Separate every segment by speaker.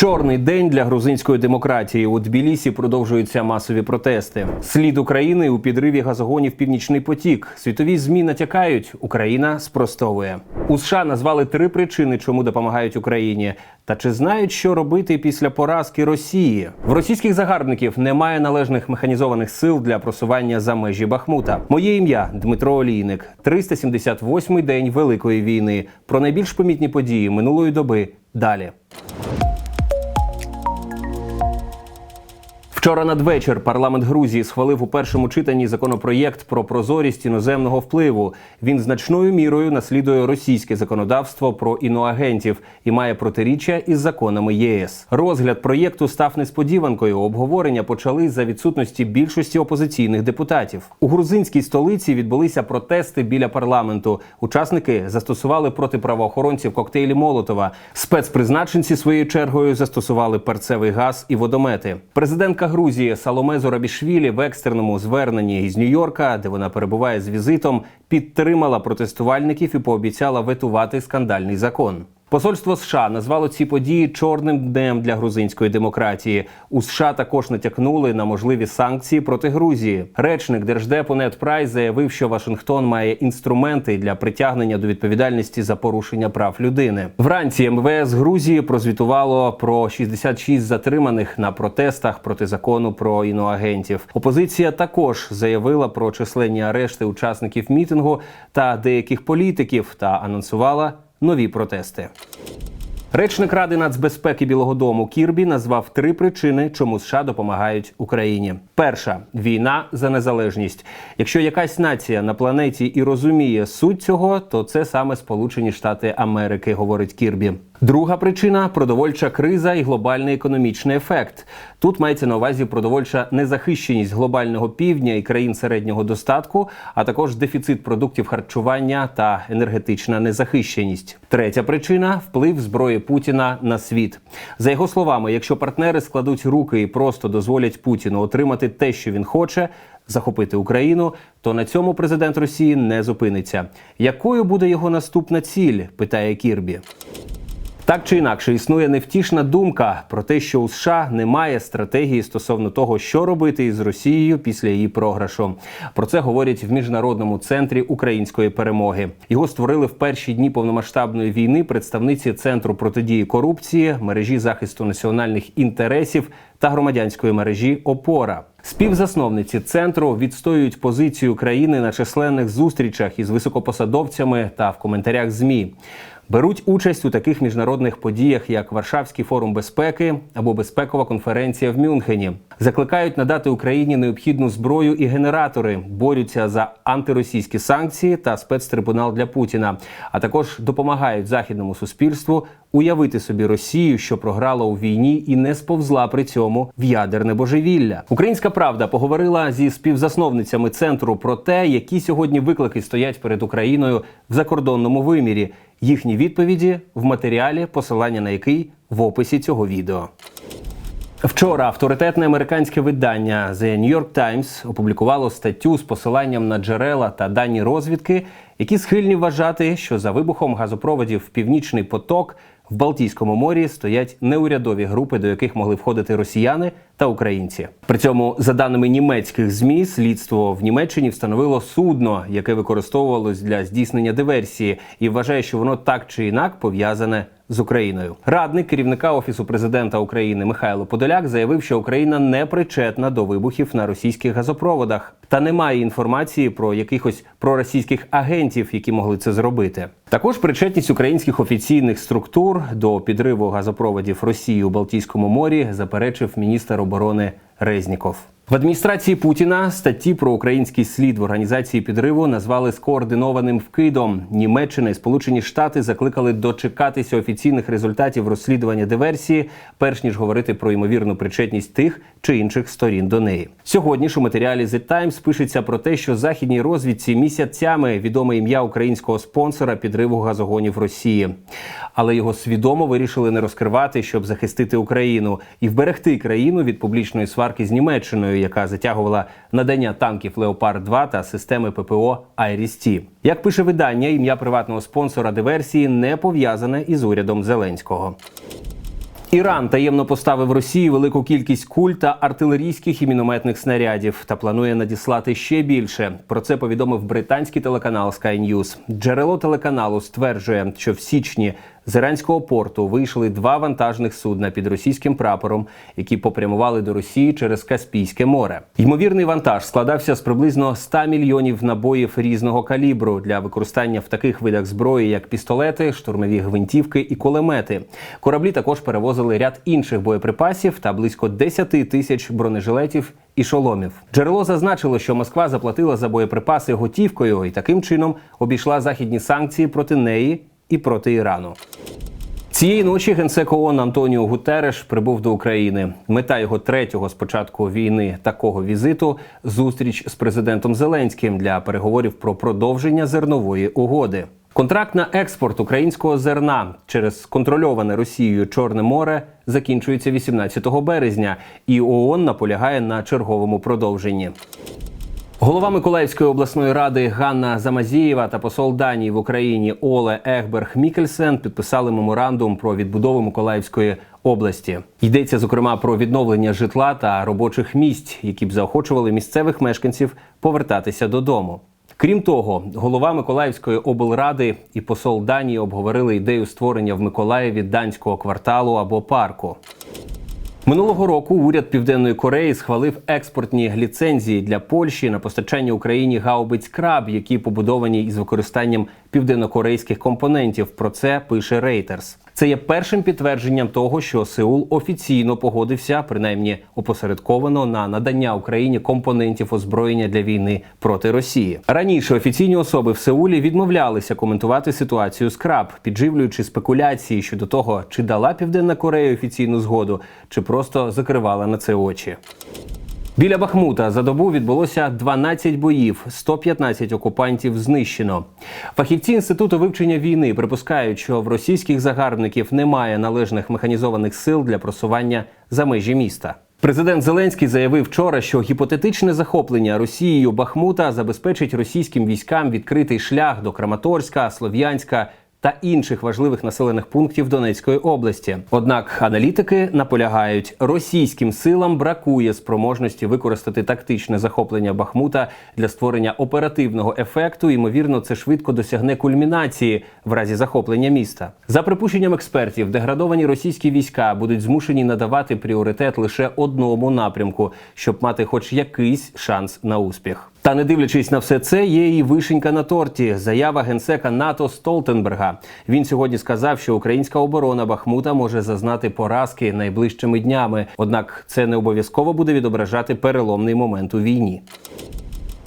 Speaker 1: Чорний день для грузинської демократії у Тбілісі продовжуються масові протести. Слід України у підриві газогонів Північний потік. Світові змі натякають. Україна спростовує. У США назвали три причини, чому допомагають Україні. Та чи знають, що робити після поразки Росії? В російських загарбників немає належних механізованих сил для просування за межі Бахмута. Моє ім'я Дмитро Олійник. 378-й день Великої війни. Про найбільш помітні події минулої доби. Далі. Вчора надвечір парламент Грузії схвалив у першому читанні законопроєкт про прозорість іноземного впливу. Він значною мірою наслідує російське законодавство про іноагентів і має протиріччя із законами ЄС. Розгляд проєкту став несподіванкою. Обговорення почали за відсутності більшості опозиційних депутатів. У грузинській столиці відбулися протести біля парламенту. Учасники застосували проти правоохоронців коктейлі Молотова. Спецпризначенці своєю чергою застосували перцевий газ і водомети. Президентка Грузії Саломе Зорабішвілі в екстреному зверненні із Нью-Йорка, де вона перебуває з візитом, підтримала протестувальників і пообіцяла ветувати скандальний закон. Посольство США назвало ці події чорним днем для грузинської демократії. У США також натякнули на можливі санкції проти Грузії. Речник держдепу Нед Прайс заявив, що Вашингтон має інструменти для притягнення до відповідальності за порушення прав людини. Вранці МВС Грузії прозвітувало про 66 затриманих на протестах проти закону про іноагентів. Опозиція також заявила про численні арешти учасників мітингу та деяких політиків та анонсувала нові протести. Речник Ради нацбезпеки Білого Дому Кірбі назвав три причини, чому США допомагають Україні. Перша війна за незалежність. Якщо якась нація на планеті і розуміє суть цього, то це саме Сполучені Штати Америки, говорить Кірбі. Друга причина продовольча криза і глобальний економічний ефект. Тут мається на увазі продовольча незахищеність глобального півдня і країн середнього достатку, а також дефіцит продуктів харчування та енергетична незахищеність. Третя причина вплив зброї Путіна на світ. За його словами, якщо партнери складуть руки і просто дозволять Путіну отримати те, що він хоче. Захопити Україну, то на цьому президент Росії не зупиниться. Якою буде його наступна ціль? питає Кірбі. Так чи інакше існує невтішна думка про те, що у США немає стратегії стосовно того, що робити із Росією після її програшу. Про це говорять в міжнародному центрі української перемоги. Його створили в перші дні повномасштабної війни представниці центру протидії корупції, мережі захисту національних інтересів та громадянської мережі ОПОРА. Співзасновниці центру відстоюють позицію країни на численних зустрічах із високопосадовцями та в коментарях змі. Беруть участь у таких міжнародних подіях, як Варшавський форум безпеки або безпекова конференція в Мюнхені. Закликають надати Україні необхідну зброю і генератори, борються за антиросійські санкції та спецтрибунал для Путіна, а також допомагають західному суспільству уявити собі Росію, що програла у війні і не сповзла при цьому в ядерне божевілля. Українська правда поговорила зі співзасновницями центру про те, які сьогодні виклики стоять перед Україною в закордонному вимірі. Їхні відповіді в матеріалі, посилання на який в описі цього відео. Вчора авторитетне американське видання The New York Times опублікувало статтю з посиланням на джерела та дані розвідки, які схильні вважати, що за вибухом газопроводів Північний поток в Балтійському морі стоять неурядові групи, до яких могли входити росіяни та українці. При цьому, за даними німецьких змі, слідство в Німеччині встановило судно, яке використовувалось для здійснення диверсії, і вважає, що воно так чи інак пов'язане з Україною. Радник керівника офісу президента України Михайло Подоляк заявив, що Україна не причетна до вибухів на російських газопроводах та немає інформації про якихось проросійських агентів, які могли це зробити. Також причетність українських офіційних структур до підриву газопроводів Росії у Балтійському морі заперечив міністр оборони Резніков. В адміністрації Путіна статті про український слід в організації підриву назвали скоординованим вкидом. Німеччина і Сполучені Штати закликали дочекатися офіційних результатів розслідування диверсії, перш ніж говорити про ймовірну причетність тих чи інших сторін до неї. Сьогодні ж у матеріалі The Times пишеться про те, що західній розвідці місяцями відоме ім'я українського спонсора підриву газогонів Росії, але його свідомо вирішили не розкривати, щоб захистити Україну і вберегти країну від публічної сварки з Німеччиною, яка затягувала надання танків Леопард 2 та системи ППО Айріс-Ті. Як пише видання, ім'я приватного спонсора диверсії не пов'язане із урядом Зеленського. Іран таємно поставив Росії велику кількість куль та артилерійських і мінометних снарядів та планує надіслати ще більше. Про це повідомив британський телеканал Sky News. Джерело телеканалу стверджує, що в січні з іранського порту вийшли два вантажних судна під російським прапором, які попрямували до Росії через Каспійське море. Ймовірний вантаж складався з приблизно 100 мільйонів набоїв різного калібру для використання в таких видах зброї, як пістолети, штурмові гвинтівки і кулемети. Кораблі також перевозили ряд інших боєприпасів та близько 10 тисяч бронежилетів. І шоломів джерело зазначило, що Москва заплатила за боєприпаси готівкою і таким чином обійшла західні санкції проти неї і проти Ірану. Цієї ночі генсек ООН Антоніо Гутереш прибув до України. Мета його третього з початку війни такого візиту зустріч з президентом Зеленським для переговорів про продовження зернової угоди. Контракт на експорт українського зерна через контрольоване Росією Чорне море закінчується 18 березня, і ООН наполягає на черговому продовженні. Голова Миколаївської обласної ради Ганна Замазієва та посол Данії в Україні Оле Егберг Мікельсен підписали меморандум про відбудову Миколаївської області. Йдеться зокрема про відновлення житла та робочих місць, які б заохочували місцевих мешканців повертатися додому. Крім того, голова Миколаївської облради і посол Данії обговорили ідею створення в Миколаєві данського кварталу або парку. Минулого року уряд Південної Кореї схвалив експортні ліцензії для Польщі на постачання Україні гаубиць краб, які побудовані із використанням південнокорейських компонентів. Про це пише Reuters. Це є першим підтвердженням того, що Сеул офіційно погодився, принаймні опосередковано, на надання Україні компонентів озброєння для війни проти Росії. Раніше офіційні особи в Сеулі відмовлялися коментувати ситуацію з краб, підживлюючи спекуляції щодо того, чи дала Південна Корея офіційну згоду, чи просто закривала на це очі. Біля Бахмута за добу відбулося 12 боїв, 115 окупантів знищено. Фахівці інституту вивчення війни припускають, що в російських загарбників немає належних механізованих сил для просування за межі міста. Президент Зеленський заявив вчора, що гіпотетичне захоплення Росією Бахмута забезпечить російським військам відкритий шлях до Краматорська, Слов'янська та інших важливих населених пунктів Донецької області. Однак аналітики наполягають, російським силам бракує спроможності використати тактичне захоплення Бахмута для створення оперативного ефекту. Ймовірно, це швидко досягне кульмінації в разі захоплення міста. За припущенням експертів, деградовані російські війська будуть змушені надавати пріоритет лише одному напрямку, щоб мати хоч якийсь шанс на успіх. Та не дивлячись на все це, є і вишенька на торті. Заява генсека НАТО Столтенберга. Він сьогодні сказав, що українська оборона Бахмута може зазнати поразки найближчими днями. Однак це не обов'язково буде відображати переломний момент у війні.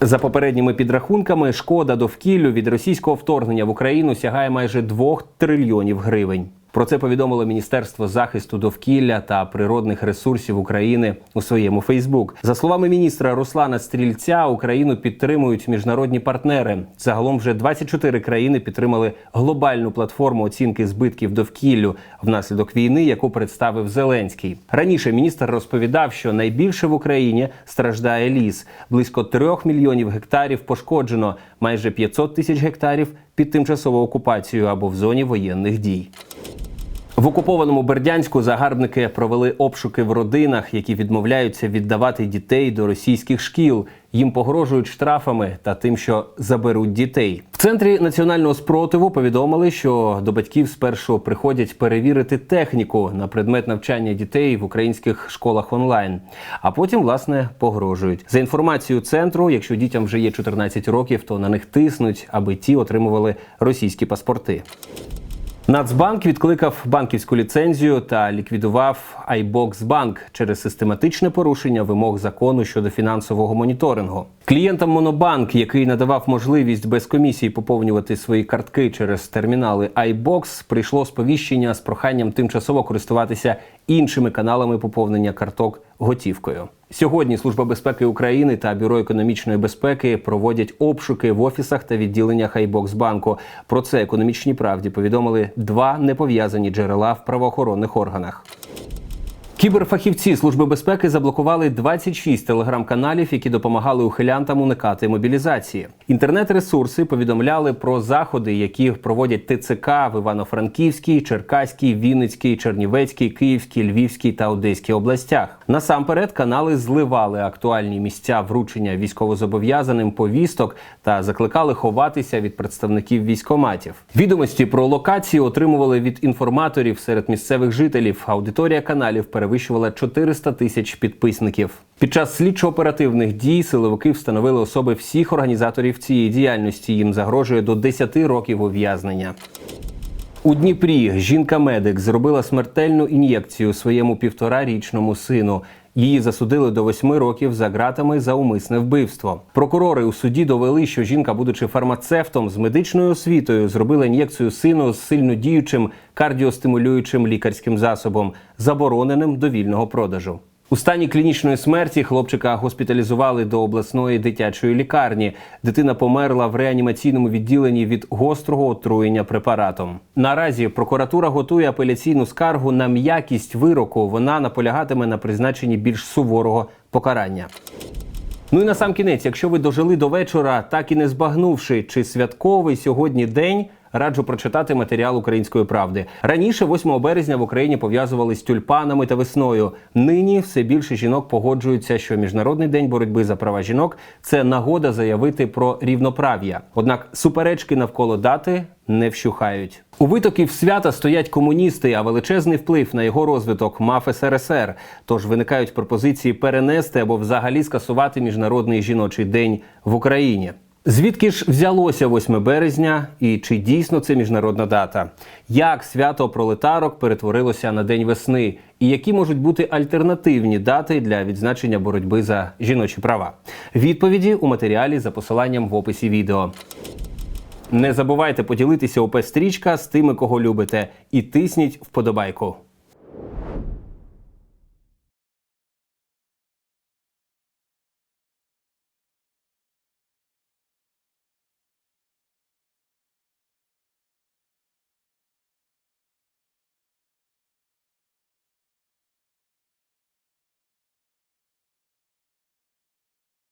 Speaker 1: За попередніми підрахунками, шкода довкіллю від російського вторгнення в Україну сягає майже 2 трильйонів гривень. Про це повідомило Міністерство захисту довкілля та природних ресурсів України у своєму Фейсбук. За словами міністра Руслана Стрільця, Україну підтримують міжнародні партнери. Загалом вже 24 країни підтримали глобальну платформу оцінки збитків довкіллю внаслідок війни, яку представив Зеленський. Раніше міністр розповідав, що найбільше в Україні страждає ліс близько трьох мільйонів гектарів пошкоджено, майже 500 тисяч гектарів під тимчасовою окупацією або в зоні воєнних дій. В окупованому Бердянську загарбники провели обшуки в родинах, які відмовляються віддавати дітей до російських шкіл. Їм погрожують штрафами та тим, що заберуть дітей. В центрі національного спротиву повідомили, що до батьків спершу приходять перевірити техніку на предмет навчання дітей в українських школах онлайн, а потім власне погрожують. За інформацією центру, якщо дітям вже є 14 років, то на них тиснуть, аби ті отримували російські паспорти. Нацбанк відкликав банківську ліцензію та ліквідував iBoxBank через систематичне порушення вимог закону щодо фінансового моніторингу. Клієнтам Монобанк, який надавав можливість без комісії поповнювати свої картки через термінали iBox, прийшло сповіщення з проханням тимчасово користуватися іншими каналами поповнення карток готівкою. Сьогодні Служба безпеки України та Бюро економічної безпеки проводять обшуки в офісах та відділеннях Айбоксбанку. банку. Про це економічній правді повідомили два непов'язані джерела в правоохоронних органах. Кіберфахівці Служби безпеки заблокували 26 телеграм-каналів, які допомагали ухилянтам уникати мобілізації. Інтернет-ресурси повідомляли про заходи, які проводять ТЦК в Івано-Франківській, Черкаській, Вінницькій, Чернівецькій, Київській, Львівській та Одеській областях. Насамперед канали зливали актуальні місця вручення військовозобов'язаним повісток та закликали ховатися від представників військоматів. Відомості про локації отримували від інформаторів серед місцевих жителів. Аудиторія каналів перевищувала 400 тисяч підписників. Під час слідчо-оперативних дій силовики встановили особи всіх організаторів цієї діяльності. Їм загрожує до 10 років ув'язнення. У Дніпрі жінка-медик зробила смертельну ін'єкцію своєму півторарічному сину. Її засудили до восьми років за ґратами за умисне вбивство. Прокурори у суді довели, що жінка, будучи фармацевтом з медичною освітою, зробила ін'єкцію сину з сильно діючим кардіостимулюючим лікарським засобом, забороненим до вільного продажу. У стані клінічної смерті хлопчика госпіталізували до обласної дитячої лікарні. Дитина померла в реанімаційному відділенні від гострого отруєння препаратом. Наразі прокуратура готує апеляційну скаргу на м'якість вироку. Вона наполягатиме на призначенні більш суворого покарання. Ну і на сам кінець, якщо ви дожили до вечора, так і не збагнувши, чи святковий сьогодні день. Раджу прочитати матеріал української правди. Раніше, 8 березня, в Україні пов'язували з тюльпанами та весною. Нині все більше жінок погоджуються, що міжнародний день боротьби за права жінок це нагода заявити про рівноправ'я. Однак суперечки навколо дати не вщухають. У витоків свята стоять комуністи, а величезний вплив на його розвиток мав СРСР. Тож виникають пропозиції перенести або взагалі скасувати міжнародний жіночий день в Україні. Звідки ж взялося 8 березня і чи дійсно це міжнародна дата? Як свято пролетарок перетворилося на День весни? І які можуть бути альтернативні дати для відзначення боротьби за жіночі права? Відповіді у матеріалі за посиланням в описі відео. Не забувайте поділитися ОП стрічка з тими, кого любите, і тисніть вподобайку.